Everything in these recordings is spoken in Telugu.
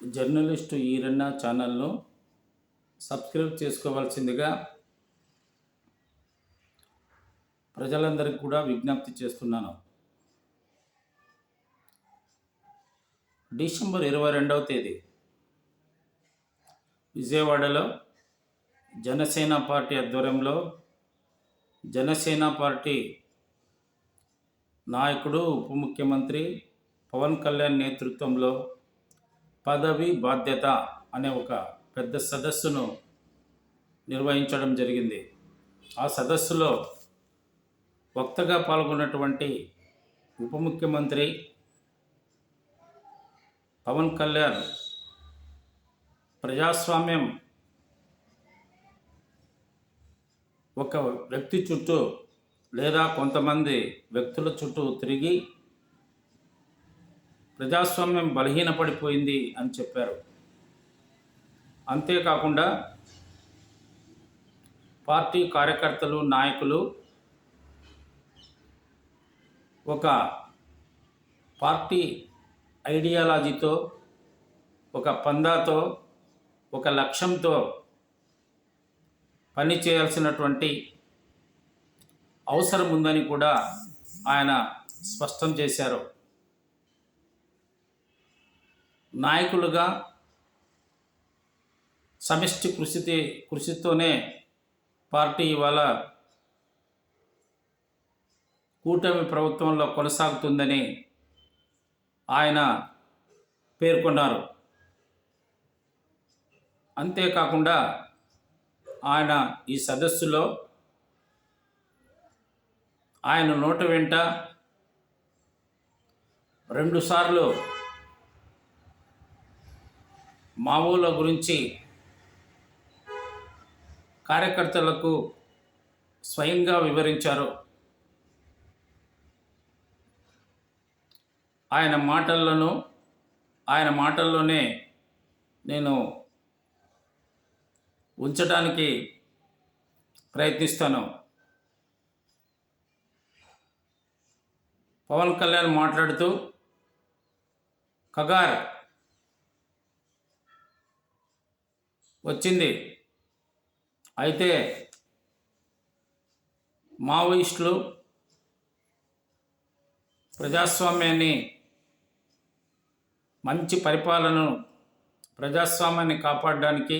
జర్నలిస్టు ఈరన్న ఛానల్ను సబ్స్క్రైబ్ చేసుకోవాల్సిందిగా ప్రజలందరికీ కూడా విజ్ఞప్తి చేస్తున్నాను. డిసెంబర్ ఇరవై రెండవ తేదీ విజయవాడలో జనసేన పార్టీ ఆధ్వర్యంలో జనసేన పార్టీ నాయకుడు ఉప ముఖ్యమంత్రి పవన్ కళ్యాణ్ నేతృత్వంలో పదవి బాధ్యత అనే ఒక పెద్ద సదస్సును నిర్వహించడం జరిగింది. ఆ సదస్సులో వక్తగా పాల్గొన్నటువంటి ఉప ముఖ్యమంత్రి పవన్ కళ్యాణ్ ప్రజాస్వామ్యం ఒక వ్యక్తి చుట్టూ లేదా కొంతమంది వ్యక్తుల చుట్టూ తిరిగి ప్రజాస్వామ్యం బలహీనపడిపోయింది అని చెప్పారు. అంతేకాకుండా పార్టీ కార్యకర్తలు నాయకులు ఒక పార్టీ ఐడియాలజీతో ఒక పందాతో ఒక లక్ష్యంతో పని చేయాల్సినటువంటి అవసరం ఉందని కూడా ఆయన స్పష్టం చేశారు. నాయకులుగా సమిష్టి కృషితే కృషితోనే పార్టీ ఇవాళ కూటమి ప్రభుత్వంలో కొనసాగుతుందని ఆయన పేర్కొన్నారు. అంతేకాకుండా ఆయన ఈ సదస్సులో ఆయన నోట వెంట రెండుసార్లు మావోల గురించి కార్యకర్తలకు స్వయంగా వివరించారు. ఆయన మాటలను ఆయన మాటల్లోనే నేను ఉంచడానికి ప్రయత్నిస్తాను. పవన్ కళ్యాణ్ మాట్లాడుతూ కగార్ వచ్చింది. అయితే మావోయిస్టులు ప్రజాస్వామ్యాన్ని మంచి పరిపాలనను ప్రజాస్వామ్యాన్ని కాపాడడానికి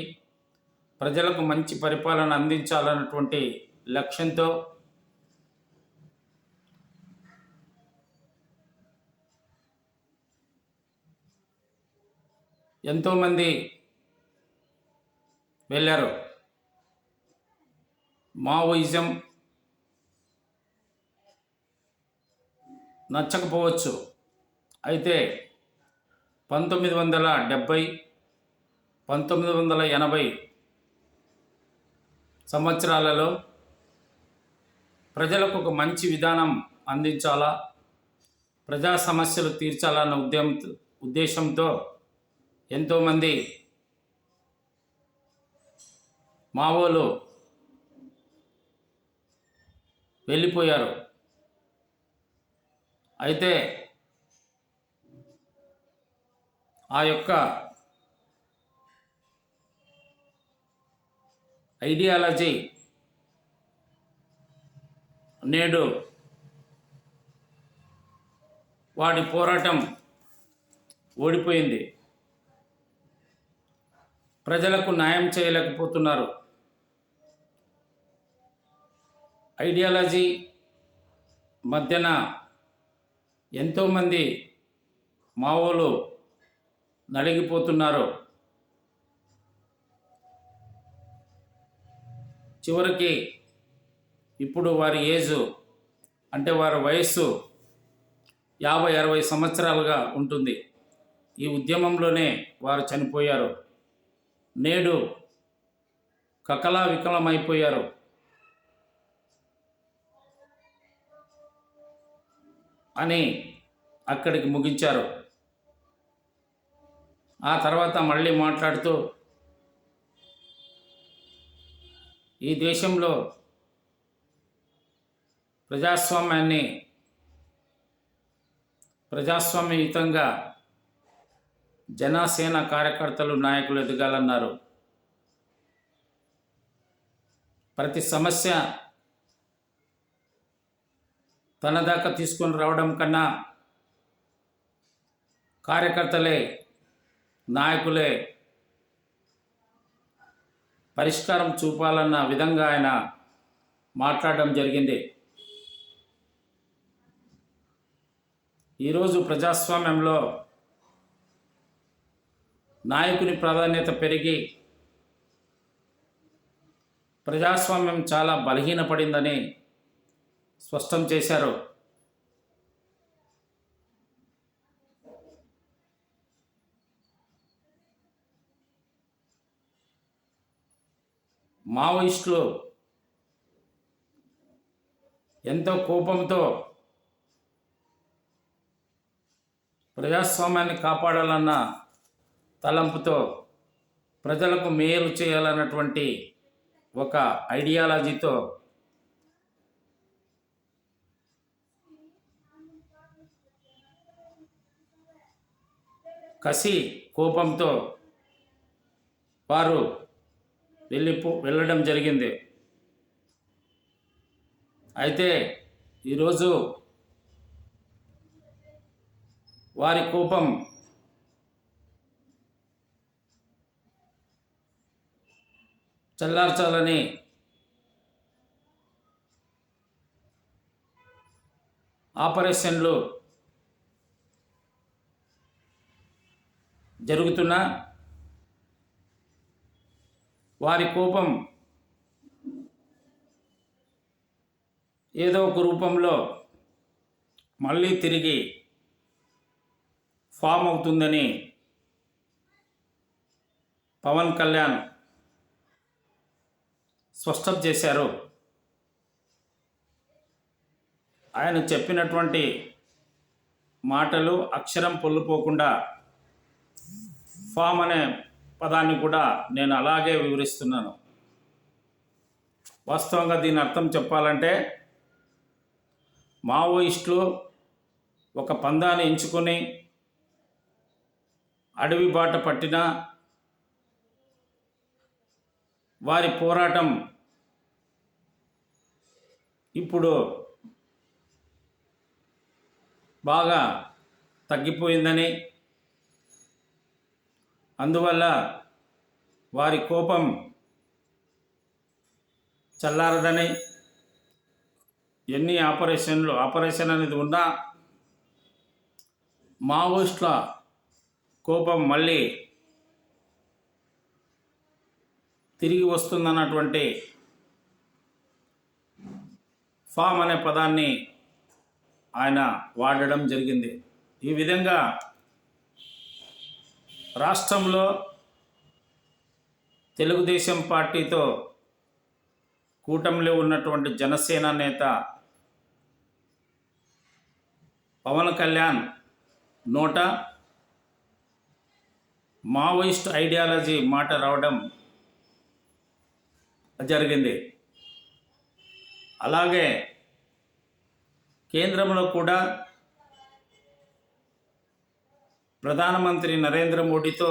ప్రజలకు మంచి పరిపాలన అందించాలన్నటువంటి లక్ష్యంతో ఎంతోమంది వెళ్ళారు. మావోయిజం నచ్చకపోవచ్చు. అయితే పంతొమ్మిది వందల డెబ్భై పంతొమ్మిది వందల ఎనభై సంవత్సరాలలో ప్రజలకు ఒక మంచి విధానం అందించాలా? ప్రజా సమస్యలు తీర్చాలన్న ఉద్యమ ఉద్దేశంతో ఎంతోమంది మావోలు వెళ్ళిపోయారు. అయితే ఆ యొక్క ఐడియాలజీ నేడు వాడి పోరాటం ఓడిపోయింది. ప్రజలకు న్యాయం చేయలేకపోతున్నారు. ఐడియాలజీ మధ్యన ఎంతోమంది మావోలు నలిగిపోతున్నారు. చివరికి ఇప్పుడు వారి ఏజు అంటే వారి వయస్సు యాభై అరవై సంవత్సరాలుగా ఉంటుంది. ఈ ఉద్యమంలోనే వారు చనిపోయారు. నేడు కకలా వికలమైపోయారు. అని అక్కడికి ముగించారు. ఆ తర్వాత మళ్ళీ మాట్లాడుతూ ఈ దేశంలో ప్రజాస్వామ్యాన్ని ప్రజాస్వామ్యయుతంగా జనసేన కార్యకర్తలు నాయకులు ఎదగాలన్నారు. ప్రతి సమస్య తన దాకా తీసుకొని రావడం కన్నా కార్యకర్తలే నాయకులే పరిష్కారం చూపాలన్న విధంగా ఆయన మాట్లాడడం జరిగింది. ఈరోజు ప్రజాస్వామ్యంలో నాయకుని ప్రాధాన్యత పెరిగి ప్రజాస్వామ్యం చాలా బలహీనపడిందని స్పష్టం చేశారు. మావోయిస్టులు ఎంతో కోపంతో ప్రజాస్వామ్యాన్ని కాపాడాలన్న తలంపుతో ప్రజలకు మేలు చేయాలన్నటువంటి ఒక ఐడియాలజీతో కసి కోపంతో వారు వెళ్ళిపో వెళ్ళడం జరిగింది. అయితే ఈరోజు వారి కోపం చల్లార్చాలని ఆపరేషన్లు జరుగుతున్నా వారి కోపం ఏదో ఒక రూపంలో మళ్ళీ తిరిగి ఫామ్ అవుతుందని పవన్ కళ్యాణ్ స్పష్టం చేశారు. ఆయన చెప్పినటువంటి మాటలు అక్షరం పొల్లుపోకుండా ఫామ్ అనే పదాన్ని కూడా నేను అలాగే వివరిస్తున్నాను. వాస్తవంగా దీని అర్థం చెప్పాలంటే మావోయిస్టులు ఒక పందాన్ని ఎంచుకొని అడవి బాట పట్టిన వారి పోరాటం ఇప్పుడు బాగా తగ్గిపోయిందని అందువల్ల వారి కోపం చల్లారదని ఎన్ని ఆపరేషన్లు ఆపరేషన్ అనేది ఉన్నా మావోయిస్టుల కోపం మళ్ళీ తిరిగి వస్తుందన్నటువంటి ఫామ్ అనే పదాన్ని ఆయన వాడడం జరిగింది. ఈ విధంగా రాష్ట్రంలో తెలుగుదేశం పార్టీతో కూటమిలో ఉన్నటువంటి జనసేన నేత పవన్ కళ్యాణ్ నోట మావోయిస్ట్ ఐడియాలజీ మాట రావడం జరిగింది. అలాగే కేంద్రంలో కూడా ప్రధానమంత్రి నరేంద్ర మోడీతో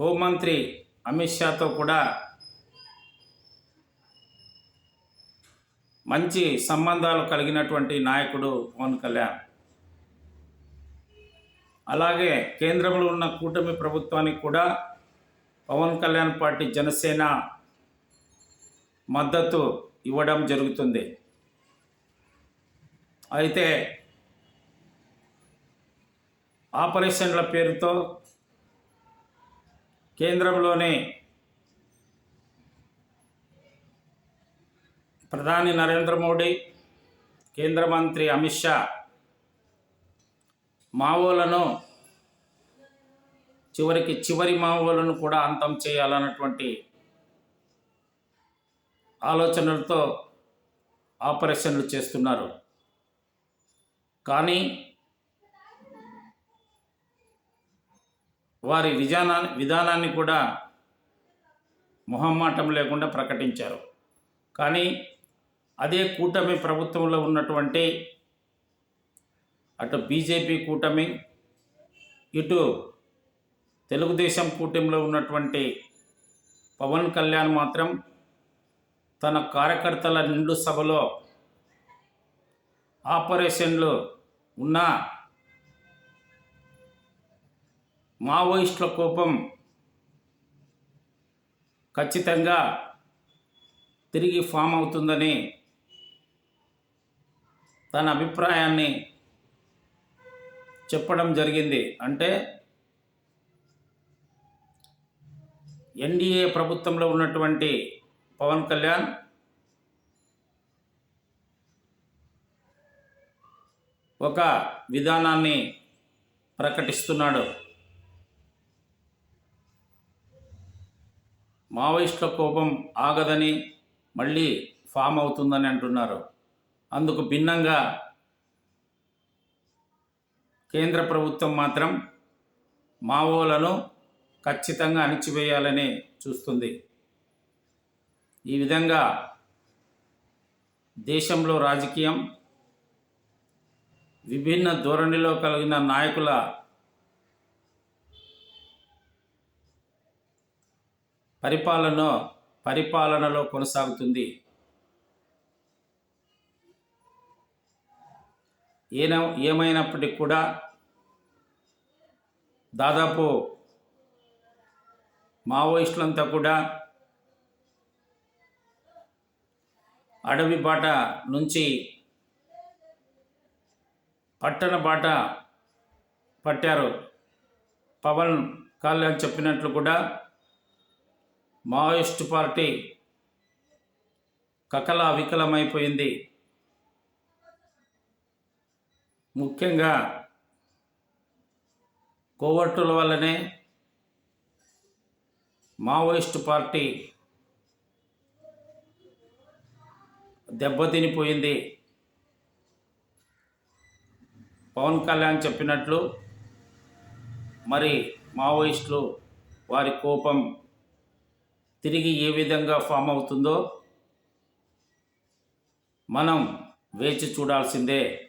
హోంమంత్రి అమిత్ షాతో కూడా మంచి సంబంధాలు కలిగినటువంటి నాయకుడు పవన్ కళ్యాణ్. అలాగే కేంద్రంలో ఉన్న కూటమి ప్రభుత్వానికి కూడా పవన్ కళ్యాణ్ పార్టీ జనసేన మద్దతు ఇవ్వడం జరుగుతుంది. అయితే ఆపరేషన్ల పేరుతో కేంద్రంలోనే ప్రధాని నరేంద్ర మోడీ కేంద్ర మంత్రి అమిత్ షా మావోలను చివరికి చివరి మావోలను కూడా అంతం చేయాలన్నటువంటి ఆలోచనలతో ఆపరేషన్లు చేస్తున్నారు. కానీ వారి విధానా విధానాన్ని కూడా మొహమాటం లేకుండా ప్రకటించారు. కానీ అదే కూటమి ప్రభుత్వంలో ఉన్నటువంటి అటు బీజేపీ కూటమి ఇటు తెలుగుదేశం కూటమిలో ఉన్నటువంటి పవన్ కళ్యాణ్ మాత్రం తన కార్యకర్తల నిండు సభలో ఆపరేషన్లు ఉన్న మావోయిస్టుల కోపం ఖచ్చితంగా తిరిగి ఫామ్ అవుతుందని తన అభిప్రాయాన్ని చెప్పడం జరిగింది. అంటే ఎన్డీఏ ప్రభుత్వంలో ఉన్నటువంటి పవన్ కళ్యాణ్ ఒక విధానాన్ని ప్రకటిస్తున్నాడు. మావోయిస్టుల కోపం ఆగదని మళ్ళీ ఫామ్ అవుతుందని అంటున్నారు. అందుకు భిన్నంగా కేంద్ర ప్రభుత్వం మాత్రం మావోలను ఖచ్చితంగా అణిచివేయాలని చూస్తుంది. ఈ విధంగా దేశంలో రాజకీయం విభిన్న ధోరణిలో కలిగిన నాయకుల పరిపాలన పరిపాలనలో కొనసాగుతుంది. ఏన ఏమైనప్పటికీ కూడా దాదాపు మావోయిస్టులంతా కూడా అడవి బాట నుంచి పట్టణ బాట పట్టారు. పవన్ కళ్యాణ్ చెప్పినట్లు కూడా మావోయిస్టు పార్టీ కకల వికలమైపోయింది. ముఖ్యంగా కోవర్టుల వల్లనే మావోయిస్టు పార్టీ దెబ్బతినిపోయింది. పవన్ కళ్యాణ్ చెప్పినట్లు మరి మావోయిస్టులు వారి కోపం తిరిగి ఏ విధంగా ఫామ్ అవుతుందో మనం వేచి చూడాల్సిందే.